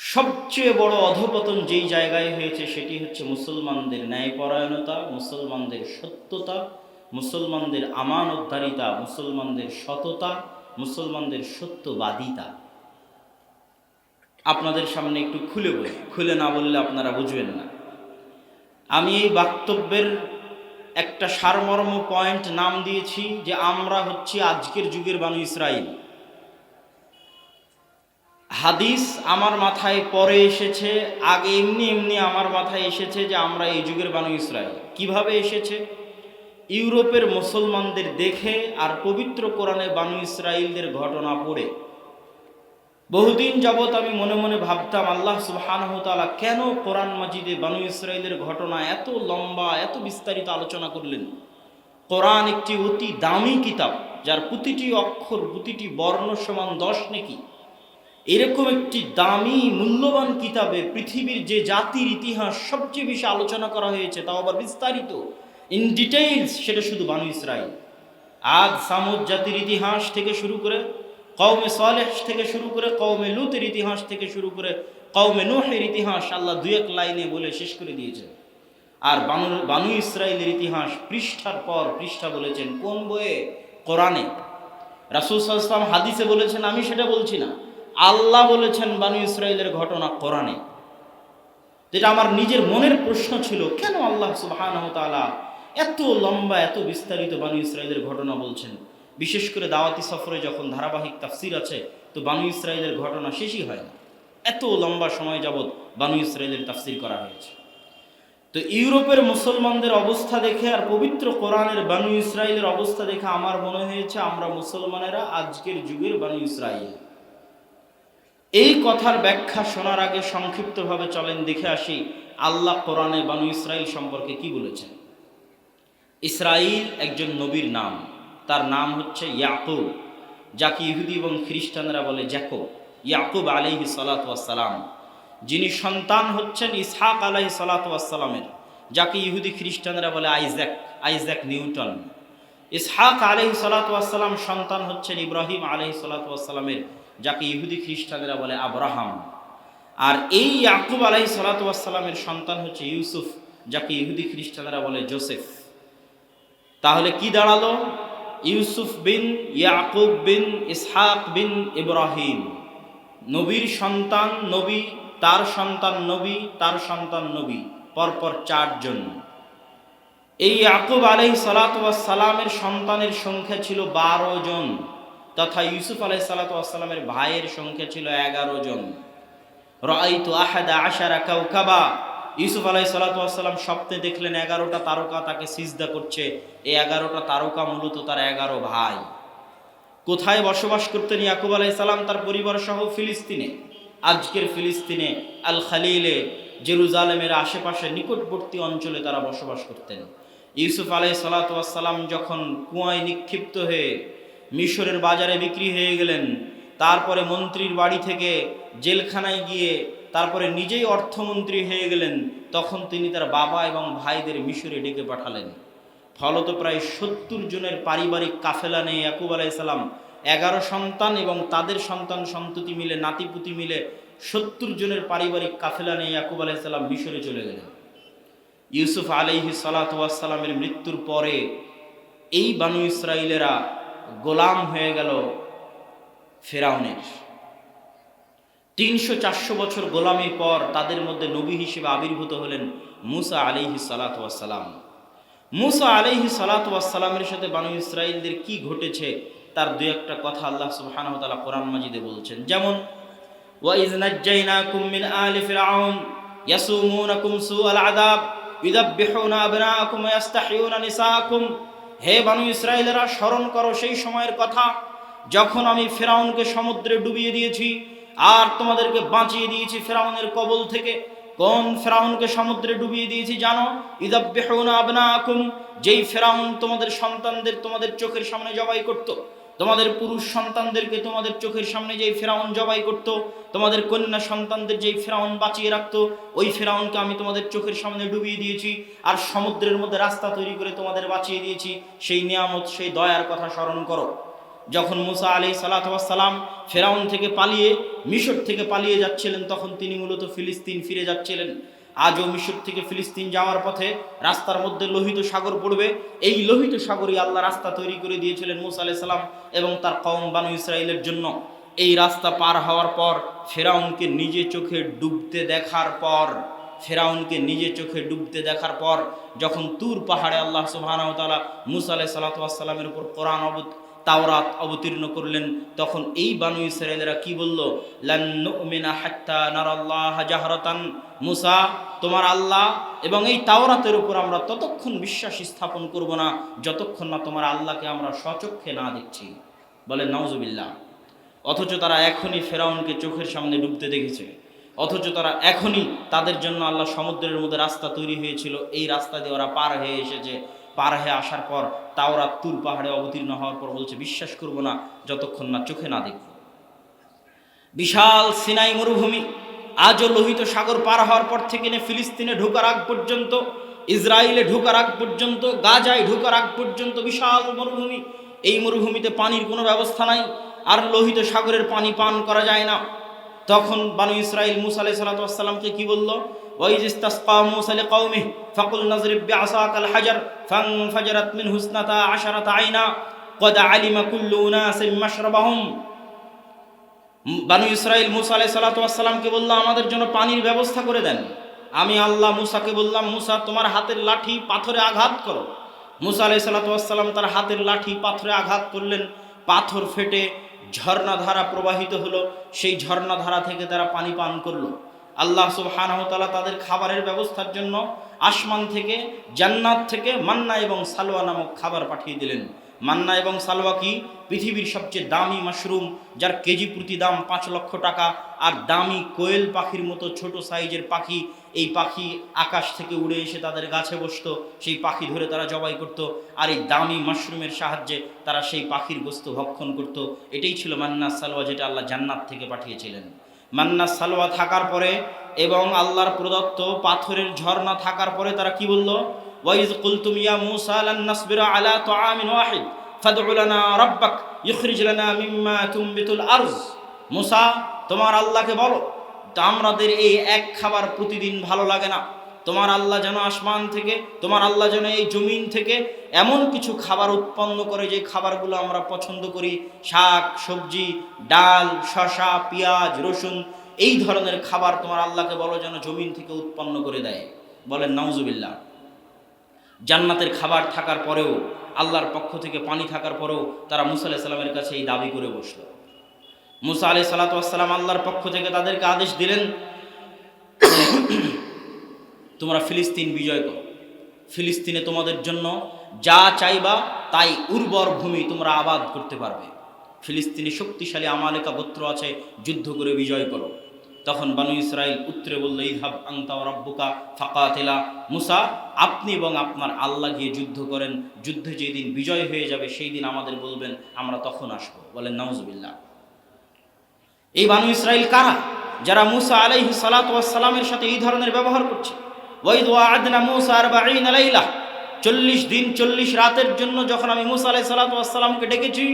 সবচেয়ে বড় অধপতন যেই জায়গায় হয়েছে সেটি হচ্ছে মুসলমানদের ন্যায়পরায়ণতা, মুসলমানদের সত্যতা, মুসলমানদের আমান আমানতধারিতা মুসলমানদের সততা, মুসলমানদের সত্যবাদিতা। আপনাদের সামনে একটু খুলে বলি, খুলে না বললে আপনারা বুঝবেন না। আমি এই বক্তব্যের একটা সারমর্ম পয়েন্ট নাম দিয়েছি যে আমরা হচ্ছি আজকের যুগের বানু ইসরায়েল হাদিস আমার মাথায় পরে এসেছে, আগে এমনি এমনি আমার মাথায় এসেছে যে আমরা এই যুগের বানু ইসরায়েল কীভাবে এসেছে? ইউরোপের মুসলমানদের দেখে আর পবিত্র কোরআনে বানু ইসরায়েলদের ঘটনা পড়ে। বহুদিন যাবৎ আমি মনে মনে ভাবতাম, আল্লাহ সুবহানাহু তাআলা কেন কোরআন মাজিদে বানু ইসরায়েলের ঘটনা এত লম্বা, এত বিস্তারিত আলোচনা করলেন? কোরআন একটি অতি দামি কিতাব, যার প্রতিটি অক্ষর, প্রতিটি বর্ণ সমান দশ নাকি? এরকম একটি দামি, মূল্যবান কিতাবে পৃথিবীর যে জাতির ইতিহাস সবচেয়ে বেশি আলোচনা করা হয়েছে, তাও আবার বিস্তারিত। ইন ডিটেইলস সেটা শুধু বানু ইসরায়েল আজ সামুদ জাতির ইতিহাস থেকে শুরু করে কৌমে সলেহ থেকে শুরু করে কৌমে লুতের ইতিহাস থেকে শুরু করে কৌমে নোহের ইতিহাস আল্লাহ দুই এক লাইনে বলে শেষ করে দিয়েছে আর বানু বানু ইসরায়েলের ইতিহাস পৃষ্ঠার পর পৃষ্ঠা বলেছেন, কোন বইয়ে? কোরআনে। রাসুল সাল্লাম হাদিসে বলেছেন, আমি সেটা বলছি না। আল্লাহ বলেছেন বানু ইসরায়েলের ঘটনা কোরআনে। যেটা আমার নিজের মনের প্রশ্ন ছিল, কেন আল্লাহ তাআলা এত লম্বা, এত বিস্তারিত বানু ইসরায়েলের ঘটনা বলছেন? বিশেষ করে দাওয়াতি সফরে যখন ধারাবাহিক তাফসির আছে, তো বানু ইসরায়েলের ঘটনা শেষই হয় না। এত লম্বা সময় যাবৎ বানু ইসরায়েলের তাফসির করা হয়েছে। তো ইউরোপের মুসলমানদের অবস্থা দেখে আর পবিত্র কোরআনের বানু ইসরায়েলের অবস্থা দেখে আমার মনে হয়েছে আমরা মুসলমানেরা আজকের যুগের বানু ইসরায়েল এই কথার ব্যাখ্যা শোনার আগে সংক্ষিপ্তভাবে চলেন, দেখে আসি আল্লাহ কোরআনে বানু ইসরাইল সম্পর্কে কি বলেছেন। ইসরাইল একজন নবীর নাম। তার নাম হচ্ছে ইয়াকুব, যাকে ইহুদি এবং খ্রিস্টানরা বলে জ্যাকব। ইয়াকুব আলাইহি সালাতাম যিনি সন্তান হচ্ছেন ইসহাক আলাহি সালাতামের যাকে ইহুদি খ্রিস্টানরা বলে আইজ্যাক আইজ্যাক নিউটন। ইসহাক আলহি সালাতাম সন্তান হচ্ছেন ইব্রাহিম আলহি সালাতামের যাকে ইহুদি খ্রিস্টানেরা বলে আব্রাহাম। আর এই ইয়াকুব আলাই সালাতামের সন্তান হচ্ছে ইউসুফ, যাকে ইহুদি খ্রিস্টানেরা বলে জোসেফ। তাহলে কি দাঁড়াল? ইউসুফ বিন, ইয়াকুব বিন, ইসহাক বিন, ইব্রাহিম। নবীর সন্তান নবী, তার সন্তান নবী, তার সন্তান নবী, পরপর চারজন। এই ইয়াকুব আলাই সালাতামের সন্তানের সংখ্যা ছিল বারো জন। তথা ইউসুফ আলাই সালাতামের ভাইয়ের সংখ্যা ছিল এগারো জন। আহাদা আশারা ইউসুফ আলাই সালাতাম স্বপ্নে দেখলেন এগারোটা তারকা তাকে সিজদা করছে। এই এগারোটা তারকা মূলত তার এগারো ভাই। কোথায় বসবাস করতেন ইয়াকুব আলাই সালাম? তার পরিবার সহ ফিলিস্তিনে। আজকের ফিলিস্তিনে আল খালিলে জেরুজালেমের আশেপাশে নিকটবর্তী অঞ্চলে তারা বসবাস করতেন। ইউসুফ আলাই সালাতাম যখন কুয়ায় নিক্ষিপ্ত হয়ে মিশরের বাজারে বিক্রি হয়ে গেলেন। তারপরে মন্ত্রীর বাড়ি থেকে জেলখানায় গিয়ে তারপরে নিজেই অর্থমন্ত্রী হয়ে গেলেন। তখন তিনি তার বাবা এবং ভাইদের মিশরে ডেকে পাঠালেন। ফলত প্রায় সত্তর জনের পারিবারিক কাফেলা নেই। ইয়াকুব আলাইসাল্লাম এগারো সন্তান এবং তাদের সন্তান সন্ততি মিলে, নাতিপুতি মিলে সত্তর জনের পারিবারিক কাফেলা নিয়ে ইয়াকুব আলাইসাল্লাম মিশরে চলে গেলেন। ইউসুফ আলাইহি সালাতামের মৃত্যুর পরে এই বানু ইসরায়েলেরা গোলাম হয়ে গেল ফেরাউনের। তিনশো চারশো বছর গোলামির পর তাদের মধ্যে নবী হিসেবে আবির্ভূত হলেন মুসা আলিহি সালাতাম মুসা আলিহি সালাতামের সাথে বানু ইসরায়েলদের কি ঘটেছে তার দু একটা কথা আল্লাহ সুবহানাহু কোরআন মাজিদে বলছেন। যেমন মিন ইয়াসুমুনাকুম সুআল আযাব, ইউযাববিহুনা আবনাআকুম ওয়া ইস্তাহইউনা নিসাআকুম হে বানু ইসরায়েলেরা, স্মরণ করো সেই সময়ের কথা যখন আমি ফেরাউনকে সমুদ্রে ডুবিয়ে দিয়েছি আর তোমাদেরকে বাঁচিয়ে দিয়েছি ফেরাউনের কবল থেকে কোন ফেরাউনকে সমুদ্রে ডুবিয়ে দিয়েছি জানো ইদাব্যহনা আবনা আকুম যেই ফেরাউন তোমাদের সন্তানদের তোমাদের চোখের সামনে জবাই করত। তোমাদের পুরুষ সন্তানদেরকে তোমাদের চোখের সামনে যেই ফেরাউন জবাই করত। তোমাদের কন্যা সন্তানদের যেই ফেরাউন বাঁচিয়ে রাখত, ওই ফেরাউনকে আমি তোমাদের চোখের সামনে ডুবিয়ে দিয়েছি আর সমুদ্রের মধ্যে রাস্তা তৈরি করে তোমাদের বাঁচিয়ে দিয়েছি সেই নিয়ামত, সেই দয়ার কথা স্মরণ করো যখন মুসা আলী সালাতাম ফেরাউন থেকে পালিয়ে, মিশর থেকে পালিয়ে যাচ্ছিলেন, তখন তিনি মূলত ফিলিস্তিন ফিরে যাচ্ছিলেন আজও মিশর থেকে ফিলিস্তিন যাওয়ার পথে রাস্তার মধ্যে লোহিত সাগর পড়বে। এই লোহিত সাগরই আল্লাহ রাস্তা তৈরি করে দিয়েছিলেন মুসা আলাই সালাম এবং তার কম বানু ইসরায়েলের জন্য। এই রাস্তা পার হওয়ার পর ফেরাউনকে নিজে চোখে ডুবতে দেখার পর, ফেরাউনকে নিজে চোখে ডুবতে দেখার পর, যখন তুর পাহাড়ে আল্লাহ সুবাহানতালা মুসা আলাই সালাতামের উপর কোরআন অবত তাওরাত অবতীর্ণ করলেন। তখন এই বানু ইসরায়েলেরা কি বলল? লান্নুমিনা হাত্তা নারাল্লাহ জাহরাতান মুসা। তোমার আল্লাহ এবং এই তাওরাতের উপর আমরা ততক্ষণ বিশ্বাস স্থাপন করব না, যতক্ষণ না তোমার আল্লাহকে আমরা সচক্ষে না দেখছি। বলে নওজবিল্লাহ অথচ তারা এখনই ফেরাউনকে চোখের সামনে ডুবতে দেখেছে। অথচ তারা এখনই তাদের জন্য আল্লাহ সমুদ্রের মধ্যে রাস্তা তৈরি হয়েছিল। এই রাস্তা দিয়ে ওরা পার হয়ে এসেছে। পার হয়ে আসার পর তাওরা তুর পাহাড়ে অবতীর্ণ হওয়ার পর বলছে, বিশ্বাস করব না, যতক্ষণ না চোখে না দেখব। বিশাল সিনাই মরুভূমি, আজও লোহিত সাগর পার হওয়ার পর থেকে নিয়ে ফিলিস্তিনে ঢোকার আগ পর্যন্ত, ইসরায়েলে ঢোকার আগ পর্যন্ত, গাজায় ঢোকার আগ পর্যন্ত বিশাল মরুভূমি। এই মরুভূমিতে পানির কোনো ব্যবস্থা নাই, আর লোহিত সাগরের পানি পান করা যায় না। তখন বানু ইসরাইল মুসা আলাই সালাতামকে কি বলল? وإذ استسقى موسى لقومه فقل نضرب بعصاك الحجر فانفجرت منه اثنتا عشرة عينا قد علم كل أناس مشربهم বানু ইসরাইল মুসা আলাই সালাতামকে বললো আমাদের জন্য পানির ব্যবস্থা করে দেন আমি আল্লাহ মুসাকে বললাম মুসা তোমার হাতের লাঠি পাথরে আঘাত করো মুসা আলাই সালাতাম তার হাতের লাঠি পাথরে আঘাত করলেন পাথর ফেটে ঝর্ণাধারা প্রবাহিত হলো সেই ঝর্ণাধারা থেকে তারা পানি পান করলো আল্লাহ সুবহানাহতালা তাদের খাবারের ব্যবস্থার জন্য আসমান থেকে, জান্নাত থেকে মান্না এবং সালোয়া নামক খাবার পাঠিয়ে দিলেন। মান্না এবং সালোয়া কি? পৃথিবীর সবচেয়ে দামি মাশরুম, যার কেজি প্রতি দাম পাঁচ লক্ষ টাকা, আর দামি কোয়েল পাখির মতো ছোট সাইজের পাখি, এই পাখি আকাশ থেকে উড়ে এসে তাদের গাছে বসতো, সেই পাখি ধরে তারা জবাই করত, আর এই দামি মাশরুমের সাহায্যে তারা সেই পাখির গোস্ত ভক্ষণ করত। এটাই ছিল মান্না সালোয়া, যেটা আল্লাহ জান্নাত থেকে পাঠিয়েছিলেন। মান্না সালোয়া থাকার পরে এবং আল্লাহর প্রদত্ত পাথরের ঝর্ণা থাকার পরে তারা কি বলল? ওয়াইজ কুলতুম ইয়া মুসা লান নাসবিরা আলা তুআমিন ওয়াহিদ, ফাদউ লানা রাব্বাক, ইখরিজ লানা মিম্মা তুমবিতুল আরজ। মুসা, তোমার আল্লাহকে বলো, আমাদের এই এক খাবার প্রতিদিন ভালো লাগে না। তোমার আল্লাহ যেন আসমান থেকে, তোমার আল্লাহ যেন এই জমিন থেকে এমন কিছু খাবার উৎপন্ন করে যে খাবারগুলো আমরা পছন্দ করি, শাক, সবজি, ডাল শশা পেঁয়াজ, রসুন, এই ধরনের খাবার তোমার আল্লাহকে বলো যেন জমিন থেকে উৎপন্ন করে দেয়। বলেন, নাউজুবিল্লাহ। জান্নাতের খাবার থাকার পরেও, আল্লাহর পক্ষ থেকে পানি থাকার পরেও তারা মুসা আলাহ সাল্লামের কাছে এই দাবি করে বসল। মুসা আলি সাল্লাতাম আল্লাহর পক্ষ থেকে তাদেরকে আদেশ দিলেন তোমরা ফিলিস্তিন বিজয় করো। ফিলিস্তিনে তোমাদের জন্য যা চাইবা তাই উর্বর ভূমি তোমরা আবাদ করতে পারবে। ফিলিস্তিনে শক্তিশালী আমালেকা গোত্র আছে, যুদ্ধ করে বিজয় করো। তখন বানু ইসরাইল উত্তরে বলল ইহাব আংতা রব্বুকা ফাঁকা তেলা মুসা, আপনি এবং আপনার আল্লাহ গিয়ে যুদ্ধ করেন। যুদ্ধে যেদিন বিজয় হয়ে যাবে সেই দিন আমাদের বলবেন, আমরা তখন আসব। বলেন নওয়াজবিল্লা এই বানু ইসরাইল কারা? যারা মুসা আলাইহি সালাতামের সাথে এই ধরনের ব্যবহার করছে? ওয়াইদ আদনা মুসা আর বাঈন আলাইলা চল্লিশ দিন, চল্লিশ রাতের জন্য যখন আমি মুসা আলাই সালাতামকে ডেকেছি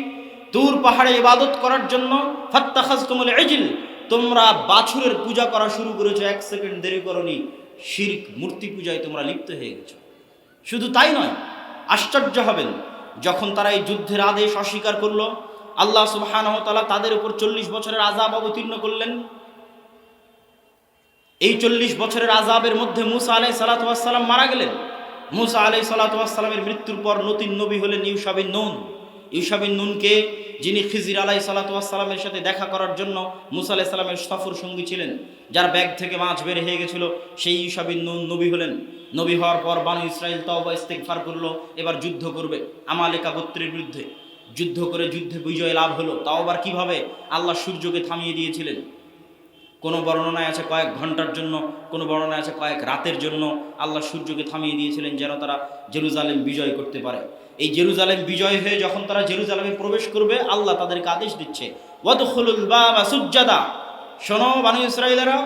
তুর পাহাড়ে ইবাদত করার জন্য ফাত্তাখাজ তুমুল এজিল তোমরা বাছুরের পূজা করা শুরু করেছ, এক সেকেন্ড দেরি করনি, শির্ক, মূর্তি পূজায় তোমরা লিপ্ত হয়ে গেছো। শুধু তাই নয়, আশ্চর্য হবেন, যখন তারা এই যুদ্ধের আদেশ অস্বীকার করল, আল্লাহ সুবাহানহতালা তাদের উপর চল্লিশ বছরের আজাব অবতীর্ণ করলেন এই চল্লিশ বছরের আজাবের মধ্যে মুসা আলাই সালাতাম মারা গেলেন। মুসা আলাই সালাতামের মৃত্যুর পর নতুন নবী হলেন ইউসাবিন নুন। ইউসাবিন নুনকে যিনি খিজির আলাই সালাতামের সাথে দেখা করার জন্য মুসা আলাই সাল্লামের সফর সঙ্গী ছিলেন, যার ব্যাগ থেকে মাছ বের হয়ে গেছিল, সেই ইউসাবিন নুন নবী হলেন। নবী হওয়ার পর বানু ইসরায়েল তওবা ইস্তেকফার করল, এবার যুদ্ধ করবে। আমালেকা গোত্রের বিরুদ্ধে যুদ্ধ করে যুদ্ধে বিজয় লাভ হলো। তাও আবার কীভাবে? আল্লাহ সূর্যকে থামিয়ে দিয়েছিলেন। কোনো বর্ণনায় আছে কয়েক ঘণ্টার জন্য, কোনো বর্ণনায় আছে কয়েক রাতের জন্য আল্লাহ সূর্যকে থামিয়ে দিয়েছিলেন যেন তারা জেরুজালেম বিজয় করতে পারে। এই জেরুজালেম বিজয় হয়ে যখন তারা জেরুজালেমে প্রবেশ করবে, আল্লাহ তাদেরকে আদেশ দিচ্ছে বাবা শোনো বানু ইসরায়েলেরা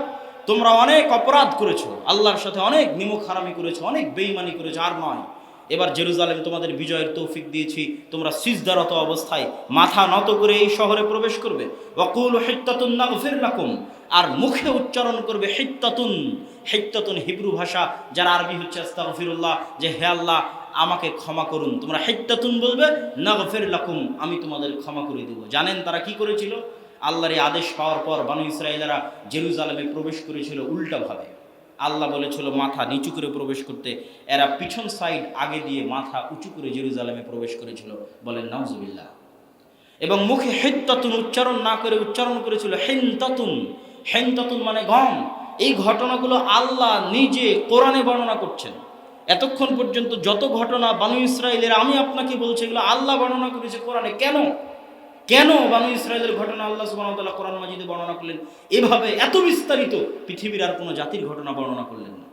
তোমরা অনেক অপরাধ করেছ, আল্লাহর সাথে অনেক নিমুখ হারামি করেছ, অনেক বেইমানি করেছ, আর নয়। এবার জেরুজালেম তোমাদের বিজয়ের তৌফিক দিয়েছি। তোমরা সিজদারত অবস্থায় মাথা নত করে এই শহরে প্রবেশ করবে। ওয়াকুল না নাগফির লাকুম। আর মুখে উচ্চারণ করবে হিত্তাতুন হিত্তাতুন হিব্রু ভাষা, যার আরবি হচ্ছে আস্তাগফিরুল্লাহ, যে হে আল্লাহ, আমাকে ক্ষমা করুন। তোমরা হিত্তাতুন বলবে, নাগফির লাকুম, আমি তোমাদের ক্ষমা করে দেবো। জানেন তারা কি করেছিল? আল্লাহর আদেশ পাওয়ার পর বানু ইসরায়েলেরা জেরুজালেমে প্রবেশ করেছিল উল্টাভাবে। আল্লাহ বলেছিল মাথা নিচু করে প্রবেশ করতে। এরা পিছন সাইড আগে দিয়ে মাথা উঁচু করে জেরুজালেমে প্রবেশ করেছিল বলেন নাউজুবিল্লাহ। এবং মুখে হেত্তাতুন উচ্চারণ না করে উচ্চারণ করেছিল হেনতাতুন। হেনতাতুন মানে গম। এই ঘটনাগুলো আল্লাহ নিজে কোরআনে বর্ণনা করছেন। এতক্ষণ পর্যন্ত যত ঘটনা বানু ইসরায়েলের আমি আপনাকে বলছি এগুলো আল্লাহ বর্ণনা করেছে কোরআনে। কেন? কেন বানু ইসরায়েলের ঘটনা আল্লাহ সুবাহতাল্লাহ কোরআন মাজিদে বর্ণনা করলেন? এভাবে এত বিস্তারিত পৃথিবীর আর কোনো জাতির ঘটনা বর্ণনা করলেন না।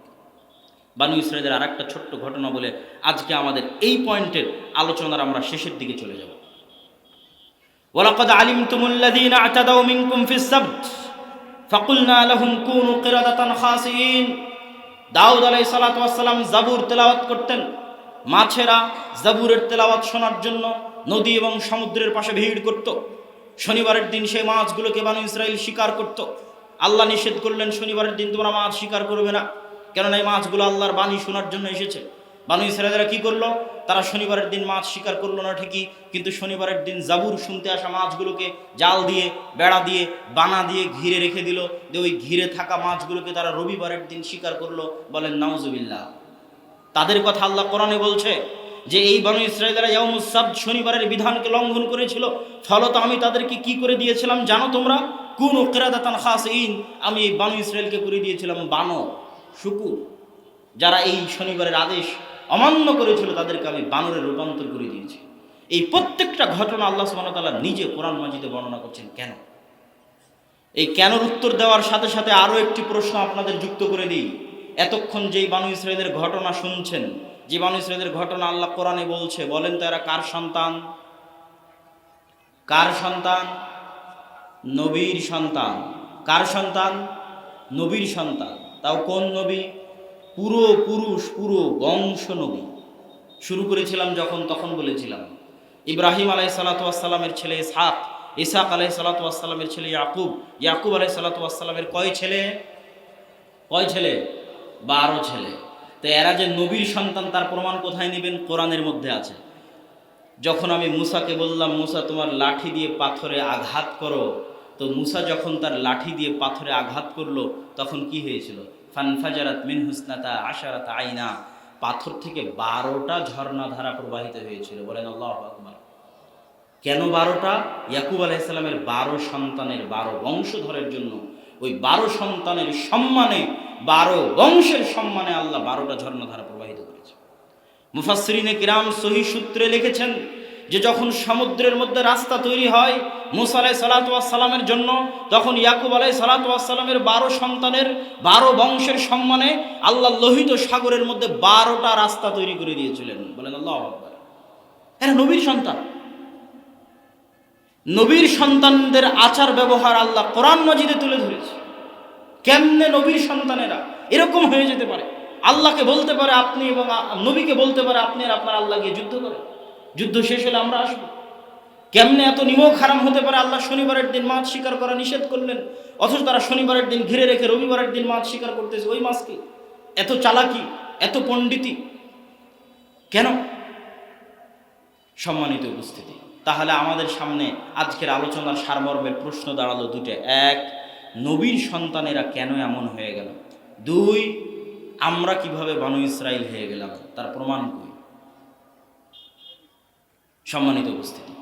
বানু ইসরায়েলের আর একটা ছোট্ট ঘটনা বলে আজকে আমাদের এই পয়েন্টের আলোচনার আমরা শেষের দিকে চলে যাব। ওয়ালাকাদ আলিমতুমুল্লাযীনা আতাদাউ মিনকুম ফিস সাবত, ফাকুলনা লাহুম কুনু কিরাদাতান খাসিন দাউদ আলাইহিস সালাতু ওয়াস জাবুর তেলাওয়াত করতেন। মাছেরা জাবুরের তেলাওয়াত শোনার জন্য নদী এবং সমুদ্রের পাশে ভিড় করত। শনিবারের দিন সেই মাছগুলোকে বানু ইসরায়েল শিকার করত। আল্লাহ নিষেধ করলেন, শনিবারের দিন তোমরা মাছ শিকার করবে না। কেননা এই মাছগুলো আল্লাহর বাণী শোনার জন্য এসেছে। বানু ইসরায়েলরা কি করল? তারা শনিবারের দিন মাছ শিকার করল না ঠিকই, কিন্তু শনিবারের দিন জাবুর শুনতে আসা মাছগুলোকে জাল দিয়ে, বেড়া দিয়ে, বানা দিয়ে ঘিরে রেখে দিল। যে ওই ঘিরে থাকা মাছগুলোকে তারা রবিবারের দিন শিকার করল বলেন, নাউজুবিল্লাহ। তাদের কথা আল্লাহ কোরআনে বলছে যে এই বানু ইসরায়েলরা ইয়ামুসাব শনিবারের বিধানকে লঙ্ঘন করেছিল, ফলত আমি তাদেরকে কি করে দিয়েছিলাম জানো তোমরা? কোন কেরাদাতান খাসইন আমি এই বানু ইসরায়েলকে করে দিয়েছিলাম বানর শুকুর। যারা এই শনিবারের আদেশ অমান্য করেছিল, তাদেরকে আমি বানরে রূপান্তর করে দিয়েছি। এই প্রত্যেকটা ঘটনা আল্লাহ তাআলা নিজে কোরআন মাজিদে বর্ণনা করছেন, কেন? এই কেনর উত্তর দেওয়ার সাথে সাথে আরও একটি প্রশ্ন আপনাদের যুক্ত করে দিই। এতক্ষণ যেই বানু ইসরায়েলের ঘটনা শুনছেন যে বানু ইসরায়েলের ঘটনা আল্লাহ কোরআনে বলছে, বলেন তো এরা কার সন্তান? কার সন্তান? নবীর সন্তান। কার সন্তান? নবীর সন্তান। তাও কোন নবী? পুরো পুরুষ, পুরো বংশ নবী। শুরু করেছিলাম যখন, তখন বলেছিলাম। ইব্রাহিম আলাই সালাতামের ছেলে ইসহাক ইসাক আলাই সালাতামের ছেলে ইয়াকুব। ইয়াকুব আলাই সালাতামের কয় ছেলে? কয় ছেলে? বারো ছেলে। তো এরা যে নবীর সন্তান, তার প্রমাণ কোথায় নেবেন? কোরআনের মধ্যে আছে। যখন আমি মুসাকে বললাম, মুসা, তোমার লাঠি দিয়ে পাথরে আঘাত করো। তো মুসা যখন তার লাঠি দিয়ে পাথরে আঘাত করল, তখন কি হয়েছিল? ফানফাজারাত মিন হুসনাতা আশারাত আইনা। পাথর থেকে বারোটা ঝর্ণা ধারা প্রবাহিত হয়েছিল। বলেন আল্লাহ আকবার। কেন বারোটা? ইয়াকুব আলাইসাল্লামের বারো সন্তানের বারো বংশধরের জন্য ওই বারো সন্তানের সম্মানে, বারো বংশের সম্মানে আল্লাহ বারোটা ঝর্ণাধারা প্রবাহিত করেছে। মুফাসরিনে কিরাম সহি সূত্রে লিখেছেন যে যখন সমুদ্রের মধ্যে রাস্তা তৈরি হয় মুসা সালাতামের জন্য, তখন ইয়াকুব আলাই সালাতামের বারো সন্তানের, বারো বংশের সম্মানে আল্লাহ লোহিত সাগরের মধ্যে বারোটা রাস্তা তৈরি করে দিয়েছিলেন। বলেন আল্লাহ এরা নবীর সন্তান। নবীর সন্তানদের আচার ব্যবহার আল্লাহ কোরআন মজিদে তুলে ধরেছে। কেমনে নবীর সন্তানেরা এরকম হয়ে যেতে পারে? আল্লাহকে বলতে পারে আপনি এবং নবীকে বলতে পারে আপনি আর আপনার আল্লাহ গিয়ে যুদ্ধ করে। যুদ্ধ শেষ হলে আমরা আসব। কেমনে এত নিমক হারাম হতে পারে? আল্লাহ শনিবারের দিন মাছ শিকার করা নিষেধ করলেন। অথচ তারা শনিবারের দিন ঘিরে রেখে রবিবারের দিন মাছ শিকার করতেছে। ওই মাছকে এত চালাকি, এত পণ্ডিতি। কেন? সম্মানিত উপস্থিতি। তাহলে আমাদের সামনে আজকের আলোচনার সারমর্মের প্রশ্ন দাঁড়াল দুটো। এক, নবীর সন্তানেরা কেন এমন হয়ে গেল? দুই, আমরা কীভাবে বানু ইসরায়েল হয়ে গেলাম? তার প্রমাণ কই? সম্মানিত উপস্থিতি।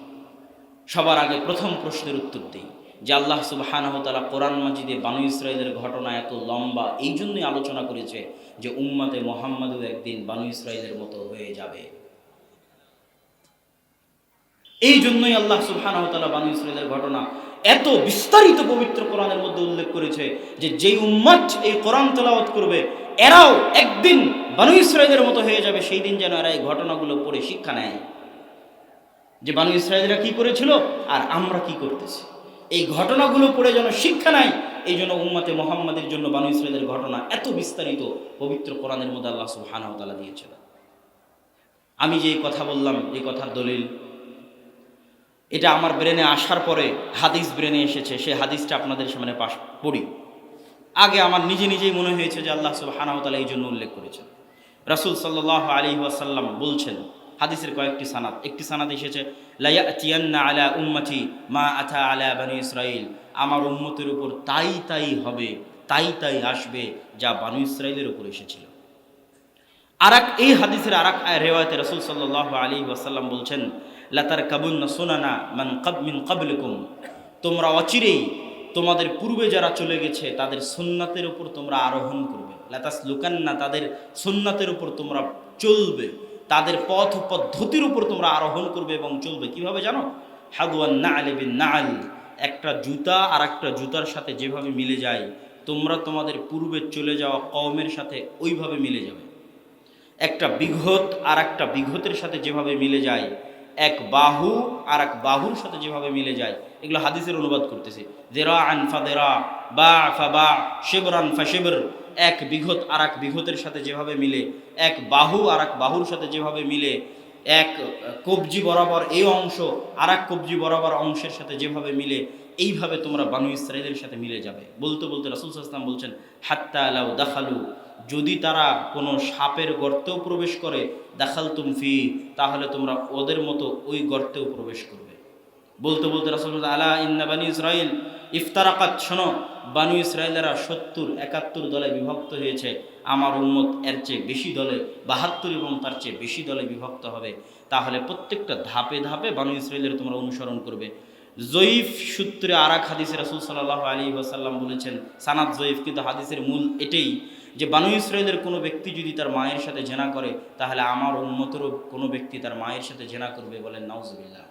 সবার আগে প্রথম প্রশ্নের উত্তর দিই যে আল্লাহ সুবাহানহতালা কোরআন মাজিদে বানু ইসরায়েলের ঘটনা এত লম্বা, এই জন্যই আলোচনা করেছে যে উম্মাতে মোহাম্মদও একদিন বানু ইসরায়েলের মতো হয়ে যাবে। এই জন্যই আল্লাহ সুবহানাহু বানু ইসরায়েলের ঘটনা এত বিস্তারিত পবিত্র কোরআনের মধ্যে উল্লেখ করেছে যে যেই উম্মাদ এই কোরআন তেলাওয়াত করবে, এরাও একদিন বানু ইসরায়েলের মতো হয়ে যাবে, সেই দিন যেন এরা এই ঘটনাগুলো পড়ে শিক্ষা নেয়। যে বানু ইসরায়েলরা কি করেছিল আর আমরা কি করতেছি? এই ঘটনাগুলো পড়ে যেন শিক্ষা নাই এই জন্য উম্মাতে মোহাম্মদের জন্য বানু ইসরায়েলের ঘটনা এত বিস্তারিত পবিত্র কোরআনের মধ্যে আল্লাহ সুবহানাহু তাআলা দিয়েছিলেন আমি যে কথা বললাম, এই কথার দলিল এটা আমার ব্রেনে আসার পরে হাদিস ব্রেনে এসেছে। সেই হাদিসটা আপনাদের সামনে পাশ পড়ি। আগে আমার নিজে নিজেই মনে হয়েছে যে আল্লাহ সুবহানাহু ওয়া তাআলা এই জন্য উল্লেখ করেছেন। রাসূল সাল্লাল্লাহু আলাইহি ওয়াসাল্লাম বলছেন, হাদিসের কয়েকটি সানাদ। একটি সানাদ এসেছে আলা উম্মতি মা আতা আলা বানি ইসরাইল আমার উম্মতের উপর তাই তাই হবে, তাই তাই আসবে যা বানু ইসরাইলের উপর এসেছিল। আরাক এই হাদিসের আরাক রেওয়ায়তে রসুল সাল্লাহ আলী ওয়াসাল্লাম বলছেন লাতার কাবুন সোনানা মান কাব মিন কাবলিকুম। তোমরা অচিরেই তোমাদের পূর্বে যারা চলে গেছে, তাদের সুন্নাতের উপর তোমরা আরোহণ করবে। লাতাস লুকান্না তাদের সুন্নাতের উপর তোমরা চলবে। তাদের পথ পদ্ধতির উপর তোমরা আরোহণ করবে এবং চলবে। কীভাবে জানো? হাগুয়ান না আলেবিন না আল একটা জুতা আর একটা জুতার সাথে যেভাবে মিলে যায়, তোমরা তোমাদের পূর্বে চলে যাওয়া কওমের সাথে ওইভাবে মিলে যাবে। একটা বিঘত আর একটা বিঘতের সাথে যেভাবে মিলে যায় এক বাহু আর এক বাহুর সাথে যেভাবে মিলে যায়, এগুলো হাদিসের অনুবাদ করতেছে। দেরা আন ফাদেরা, বা ফা বা, শেবরান ফাশেবর এক বিঘত আর এক বিঘতের সাথে যেভাবে মিলে, এক বাহু আর এক বাহুর সাথে যেভাবে মিলে, এক কবজি বরাবর এই অংশ আর এক কবজি বরাবর অংশের সাথে যেভাবে মিলে, এইভাবে তোমরা বানু ইসরায়েলের সাথে মিলে যাবে। বলতে বলতে রাসুল সাল্লাম বলছেন, হাত্তা আলাউ দাখালু যদি তারা কোনো সাপের গর্তেও প্রবেশ করে দেখাল তুমফি তাহলে তোমরা ওদের মতো ওই গর্তেও প্রবেশ করবে। বলতে বলতে রাসুল আলা ইন্না বানি ইসরাইল ইফতারাকাত। শোনো, বানু ইসরায়েলেরা সত্তর, একাত্তর দলে বিভক্ত হয়েছে। আমার উন্মত এর চেয়ে বেশি দলে, বাহাত্তর এবং তার চেয়ে বেশি দলে বিভক্ত হবে। তাহলে প্রত্যেকটা ধাপে ধাপে বানু ইসরায়েলের তোমরা অনুসরণ করবে। জয়ীফ সূত্রে আরাক হাদিসে রাসুল সাল্লাহ আলী ওয়াসাল্লাম বলেছেন, সানাদ জয়ীফ, কিন্তু হাদিসের মূল এটাই যে বানু ইসরায়েলের কোনো ব্যক্তি যদি তার মায়ের সাথে জেনা করে, তাহলে আমার উন্মতেরও কোনো ব্যক্তি তার মায়ের সাথে জেনা করবে বলেন নাউজুবিল্লাহ।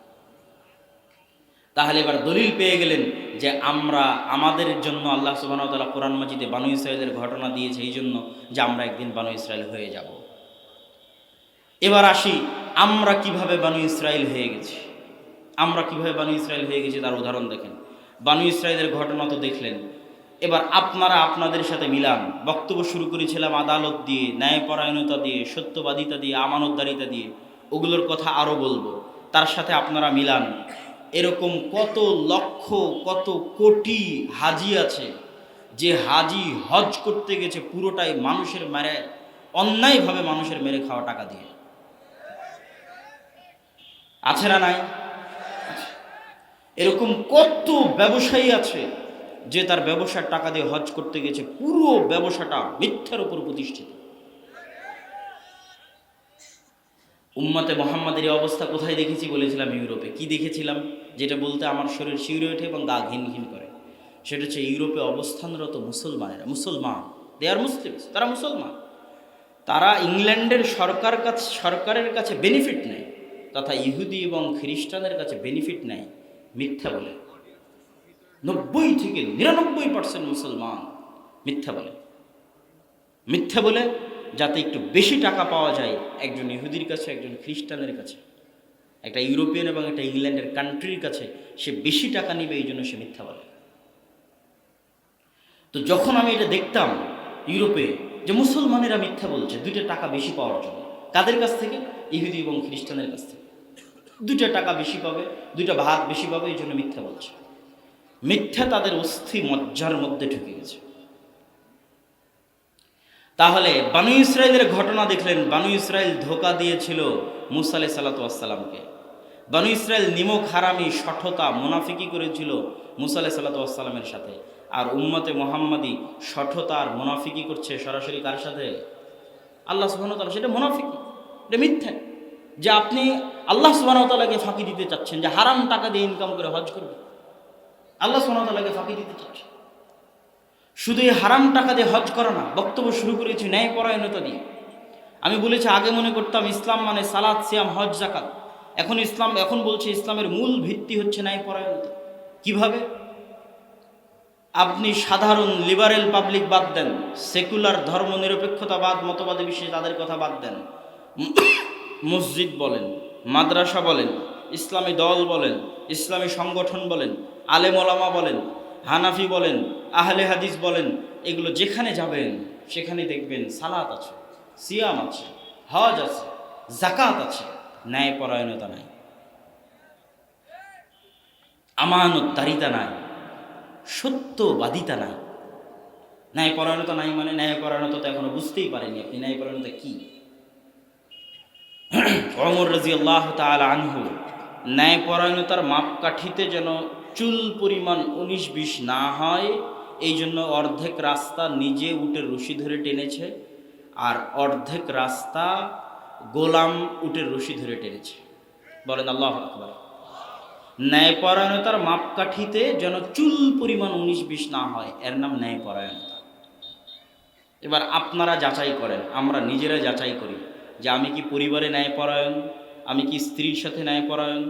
তাহলে এবার দলিল পেয়ে গেলেন যে আমরা, আমাদের জন্য আল্লাহ সুবাহতাল্লাহ কোরআন মাজিদে বানু ইসরায়েলের ঘটনা দিয়েছে এই জন্য যে আমরা একদিন বানু ইসরায়েল হয়ে যাব। এবার আসি, আমরা কীভাবে বানু ইসরায়েল হয়ে গেছি? আমরা কীভাবে বানু ইসরায়েল হয়ে গেছি তার উদাহরণ দেখেন। বানু ইসরায়েলের ঘটনা তো দেখলেন এবার আপনারা আপনাদের সাথে মিলান। বক্তব্য শুরু করেছিলাম আদালত দিয়ে, ন্যায়পরায়ণতা দিয়ে, সত্যবাদিতা দিয়ে, আমানতদারিতা দিয়ে। ওগুলোর কথা আরও বলব। তার সাথে আপনারা মিলান। এরকম কত লক্ষ, কত কোটি হাজি আছে, যে হাজি হজ করতে গেছে পুরোটাই মানুষের মেরে, অন্যায়ভাবে মানুষের মেরে খাওয়া টাকা দিয়ে। আছে না নাই? এরকম কত ব্যবসায়ী আছে যে তার ব্যবসার টাকা দিয়ে হজ করতে গেছে পুরো ব্যবসাটা মিথ্যার উপর প্রতিষ্ঠিত। উম্মতে মোহাম্মদের এই অবস্থা কোথায় দেখেছি বলেছিলাম, ইউরোপে। কি দেখেছিলাম? যেটা বলতে আমার শরীর শিউরে ওঠে এবং গা ঘিন ঘিন করে। সেটা হচ্ছে ইউরোপে অবস্থানরত মুসলমানেরা, মুসলমান। দে আর মুসলিম তারা মুসলমান। তারা ইংল্যান্ডের সরকার কাছে, সরকারের কাছে বেনিফিট নেয়, তথা ইহুদি এবং খ্রিস্টানের কাছে বেনিফিট নেয়, মিথ্যা বলে। নব্বই থেকে নিরানব্বই পার্সেন্ট মুসলমান মিথ্যা বলে। মিথ্যা বলে যাতে একটু বেশি টাকা পাওয়া যায় একজন ইহুদির কাছে, একজন খ্রিস্টানের কাছে, একটা ইউরোপিয়ান এবং একটা ইংল্যান্ডের কান্ট্রির কাছে সে বেশি টাকা নিবে এই জন্য সে মিথ্যা বলে। তো যখন আমি এটা দেখতাম ইউরোপে যে মুসলমানেরা মিথ্যা বলছে, দুইটা টাকা বেশি পাওয়ার জন্য। কাদের কাছ থেকে? ইহুদি এবং খ্রিস্টানের কাছ থেকে। দুইটা টাকা বেশি পাবে, দুইটা ভাত বেশি পাবে, এই জন্য মিথ্যা বলছে। মিথ্যা তাদের অস্থি মজ্জার মধ্যে ঢুকে গেছে। তাহলে বানু ইসরায়েলের ঘটনা দেখলেন, বানু ইসরায়েল ধোকা দিয়েছিল মুসা আলাই সাল্লাতামকে বানু ইসরায়েল নিমক হারামি, সঠতা, মুনাফিকি করেছিল মুসা আলাই সাল্লাতামের সাথে। আর উম্মতে মোহাম্মদি সঠতা আর মুনাফিকি করছে সরাসরি কার সাথে? আল্লাহ সুবাহতালা সেটা মুনাফিকি, এটা মিথ্যা। যে আপনি আল্লাহ সুবাহতালাকে ফাঁকি দিতে চাচ্ছেন, যে হারাম টাকা দিয়ে ইনকাম করে হজ করবে আল্লাহ সুবাহতালাকে ফাঁকি দিতে চাচ্ছেন শুধু এই হারাম টাকা দিয়ে হজ করা না, বক্তব্য শুরু করেছি ন্যায় পরায়ণতা দিয়ে। আমি বলেছি, আগে মনে করতাম ইসলাম মানে সালাদ সিয়াম, হজ জাকাত এখন ইসলাম, এখন বলছে ইসলামের মূল ভিত্তি হচ্ছে ন্যায় পরায়ণতা। কীভাবে? আপনি সাধারণ লিবারেল পাবলিক বাদ দেন, সেকুলার ধর্ম নিরপেক্ষতাবাদ মতবাদী বিষয়ে তাদের কথা বাদ দেন। মসজিদ বলেন, মাদ্রাসা বলেন, ইসলামী দল বলেন, ইসলামী সংগঠন বলেন আলেম ওলামা বলেন, হানাফি বলেন, আহলে হাদিস বলেন, এগুলো যেখানে যাবেন সেখানে দেখবেন সালাত আছে, সিয়াম আছে, হজ আছে জাকাত আছে, ন্যায়পরায়ণতা নাই। আমানতদারিতা নাই, সত্যবাদিতা নাই। ন্যায়পরায়ণতা নাই মানে ন্যায়পরায়ণতা তো এখনও বুঝতেই পারেনি আপনি, ন্যায়পরায়ণতা কি? অমর রাজি আল্লাহ তালা আনহু, ন্যায়পরায়ণতার মাপকাঠিতে যেন চুল পরিমাণ উনিশ বিশ না হয়, এই জন্য অর্ধেক রাস্তা নিজে উটের রশি ধরে টেনেছে আর অর্ধেক রাস্তা গোলাম উটের রশি ধরে টেনেছে। বলেন আল্লাহ আকবর। ন্যায়পরায়ণতার মাপকাঠিতে যেন চুল পরিমাণ উনিশ বিশ না হয়, এর নাম ন্যায়পরায়ণতা। এবার আপনারা যাচাই করেন, আমরা নিজেরা যাচাই করি যে আমি কি পরিবারে ন্যায়পরায়ণ, আমি কি স্ত্রীর সাথে ন্যায়পরায়ণ,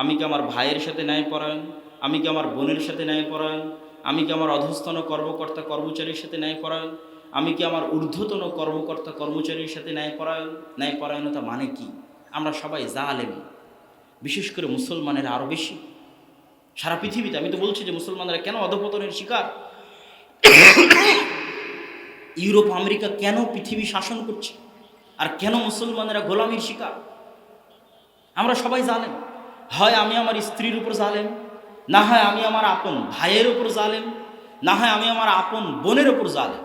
আমি কি আমার ভাইয়ের সাথে ন্যায়পরায়ণ আমি কি আমার বোনের সাথে ন্যায়পরায়ণ আমি কি আমার অধস্তন কর্মকর্তা কর্মচারীর সাথে ন্যায়পরায়ণ আমি কি আমার ঊর্ধ্বতন কর্মকর্তা কর্মচারীর সাথে ন্যায়পরায়ণ ন্যায়পরায়ণতা মানে কি? আমরা সবাই জালেম। বিশেষ করে মুসলমানের আরও বেশি। সারা পৃথিবীতে, আমি তো বলছি যে মুসলমানরা কেন অধপতনের শিকার? ইউরোপ, আমেরিকা কেন পৃথিবী শাসন করছে? আর কেন মুসলমানেরা গোলামির শিকার? আমরা সবাই জানেন হয় আমি আমার স্ত্রীর উপর জালেম না হয় আমি আমার আপন ভাইয়ের উপর জালেম, না হয় আমি আমার আপন বোনের উপর জালেম।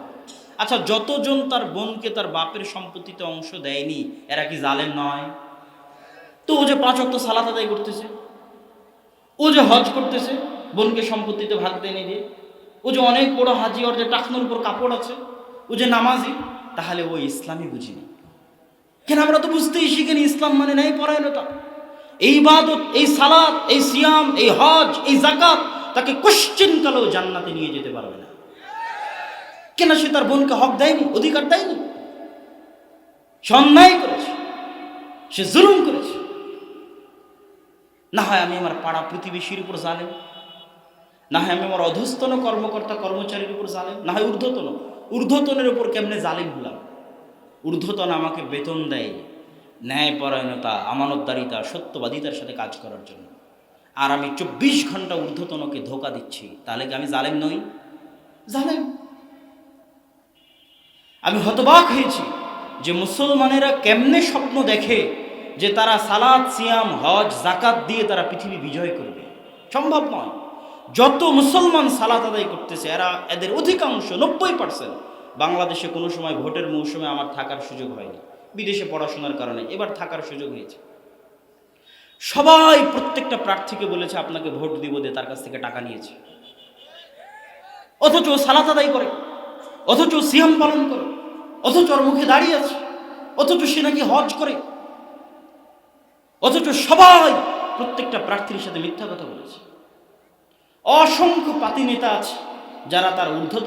আচ্ছা যতজন তার বোনকে তার বাপের সম্পত্তিতে অংশ দেয়নি, এরা কি জালেম নয়? তো ও যে পাঁচ অক্ট সালাত আদায় করতেছে, ও যে হজ করতেছে, বোনকে সম্পত্তিতে ভাগ দেয়নি দিয়ে, ও যে অনেক বড় হাজি, ওর যে টাকনোর উপর কাপড় আছে, ও যে নামাজি, তাহলে ও ইসলামই বুঝিনি। কেন আমরা তো বুঝতেই শিখিনি, ইসলাম মানে নাই পরায়ণতা। এই বাদত এই সালাত, এই সিয়াম, এই হজ, এই জাকাত তাকে কোশ্চেন কালেও জান্নাতে নিয়ে যেতে পারবে না। কেন সে তার বোনকে হক দেয়নি? অধিকার দেয়নি? সে করেছে। সে জুলুম করেছে। না হয় আমি আমার পাড়া প্রতিবেশীর উপর জালেম। না হয় আমি আমার অধস্তন কর্মকর্তা কর্মচারীর উপর জালেম। না হয় ঊর্ধ্বতন। ঊর্ধ্বতনের উপর কেমনে জালেম হলাম? ঊর্ধ্বতন আমাকে বেতন দেয় ন্যায়পরায়ণতা, আমানতদারিতা, সত্যবাদিতার সাথে কাজ করার জন্য। আর আমি চব্বিশ ঘণ্টা ঊর্ধ্বতনকে ধোকা দিচ্ছি, তাহলে কি আমি জালেম নই? জালেম। আমি হতবাক হয়েছি যে মুসলমানেরা কেমনে স্বপ্ন দেখে যে তারা সালাদ সিয়াম, হজ জাকাত দিয়ে তারা পৃথিবী বিজয় করবে। সম্ভব নয়। যত মুসলমান সালাত আদায় করতেছে, এরা, এদের অধিকাংশ নব্বই পার্সেন্ট বাংলাদেশে কোনো সময় ভোটের মৌসুমে আমার থাকার সুযোগ হয়নি। বিদেশে পড়াশোনার কারণে এবার থাকার সুযোগ হয়েছে। সবাই প্রত্যেকটা প্রার্থীকে বলেছে, আপনাকে ভোট দিব দে তার কাছ থেকে টাকা নিয়েছে। অথচ সালাত আদায় করে, অথচ সিয়াম পালন করে, অথচ ওর মুখে দাঁড়িয়ে আছে, অথচ সে নাকি হজ করে। অথচ সবাই প্রত্যেকটা প্রার্থীর সাথে মিথ্যা কথা বলেছে। অসংখ্য পাতি নেতা আছে যারা তার ঊর্ধ্ব